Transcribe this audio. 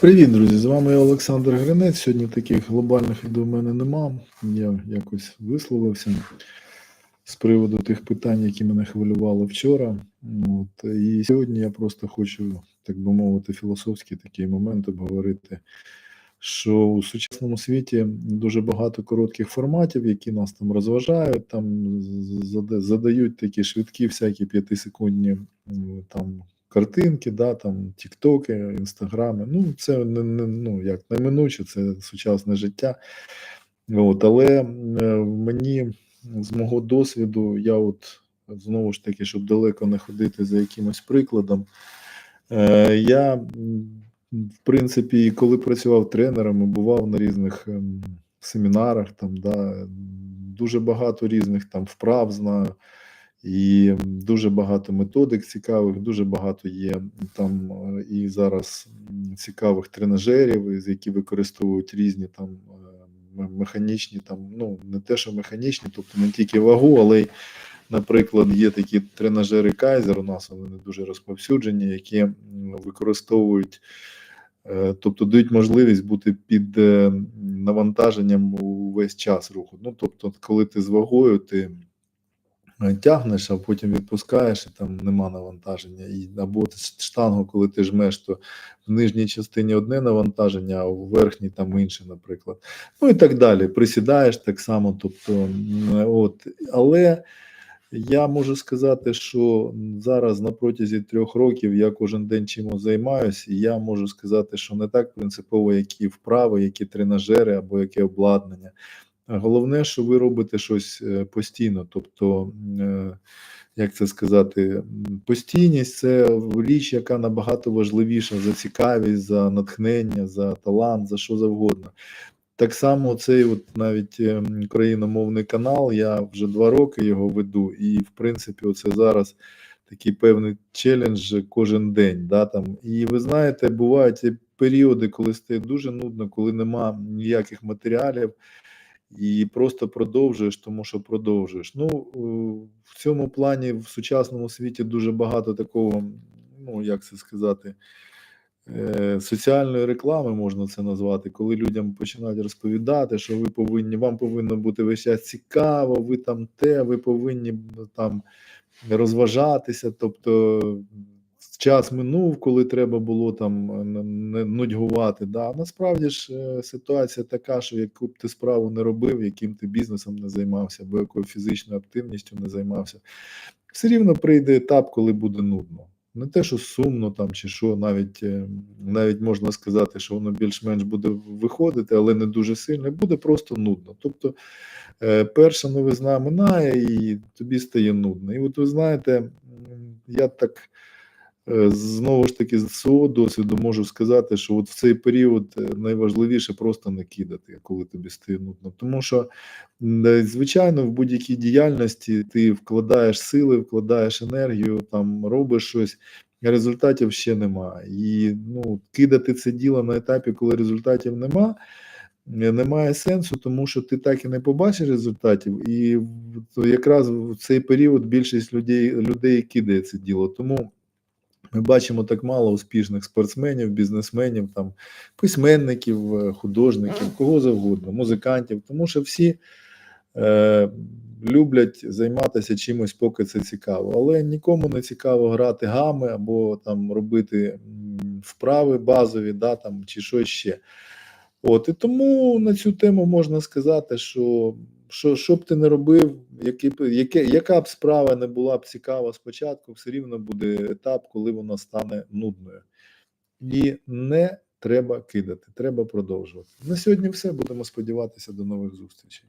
Привіт, друзі! З вами я Олександр Гринець. Сьогодні таких глобальних в мене нема. Я якось висловився з приводу тих питань, які мене хвилювали вчора. От, і сьогодні я просто хочу, так би мовити, філософський такий момент обговорити, що у сучасному світі дуже багато коротких форматів, які нас там розважають, там зада- задають такі швидкі, всякі п'ятисекундні там картинки, да, там тіктоки, інстаграми. Ну, це не, не ну як неминуче, це сучасне життя. От, але мені з мого досвіду, я от знову ж таки, щоб далеко не ходити за якимось прикладом, е, я в принципі, коли працював тренером, бував на різних ем, семінарах, там да, дуже багато різних там вправ знаю. І дуже багато методик цікавих, дуже багато є там е, і зараз цікавих тренажерів, які використовують різні там е, механічні, там, ну не те, що механічні, тобто не тільки вагу, але й, наприклад, є такі тренажери Kaiser, у нас вони не дуже розповсюджені, які використовують, е, тобто дають можливість бути під навантаженням увесь час руху. Ну, тобто, коли ти з вагою, ти тягнеш, а потім відпускаєш, і там нема навантаження. І або штангу, коли ти жмеш, то в нижній частині одне навантаження, а в верхній там інше, наприклад. Ну і так далі. Присідаєш так само. Тобто, от, але я можу сказати, що зараз на протязі трьох років я кожен день чимось займаюся, і я можу сказати, що не так принципово, які вправи, які тренажери або яке обладнання. Головне, що ви робите щось е, постійно, тобто, е, як це сказати, постійність це річ, яка набагато важливіша за цікавість, за натхнення, за талант, за що завгодно. Так само цей от навіть україномовний канал, я вже два роки його веду, і в принципі, оце зараз такий певний челендж кожен день. Да, там. І ви знаєте, бувають періоди, коли стає дуже нудно, коли нема ніяких матеріалів, і просто продовжуєш, тому що продовжуєш. Ну, е, в цьому плані в сучасному світі дуже багато такого, ну як це сказати, е, соціальної реклами можна це назвати, коли людям починають розповідати, що ви повинні, вам повинно бути весь час цікаво, ви там те, ви повинні там розважатися. Тобто час минув, коли треба було там е, не нудьгувати. Да. Насправді ж е, ситуація така, що яку б ти справу не робив, яким ти бізнесом не займався, або якою фізичною активністю не займався, все рівно прийде етап, коли буде нудно. Не те, що сумно там чи що, навіть е, навіть можна сказати, що воно більш-менш буде виходити, але не дуже сильно, буде просто нудно. Тобто перша новизна минає і тобі стає нудно. І от ви знаєте, я так знову ж таки з свого досвіду можу сказати, що от в цей період е, найважливіше просто не кидати, коли тобі стає нудно. Тому що, е, звичайно, в будь-якій діяльності ти вкладаєш сили, вкладаєш енергію, там робиш щось. Результатів ще нема. І ну, кидати це діло на етапі, коли результатів нема, е, немає сенсу, тому що ти так і не побачиш результатів. І якраз в цей період більшість людей, людей кидає це діло. Тому ми бачимо так мало успішних спортсменів, бізнесменів, там, письменників, е, художників, кого завгодно, музикантів, тому що всі е, люблять займатися чимось, поки це цікаво. Але нікому не цікаво грати гами або там робити вправи базові, да, там, чи щось ще. От і тому на цю тему можна сказати, що що, що б ти не робив, які, яке, яка б справа не була б цікава спочатку, все рівно буде етап, коли вона стане нудною. І не треба кидати, треба продовжувати. На сьогодні все. Будемо сподіватися до нових зустрічей.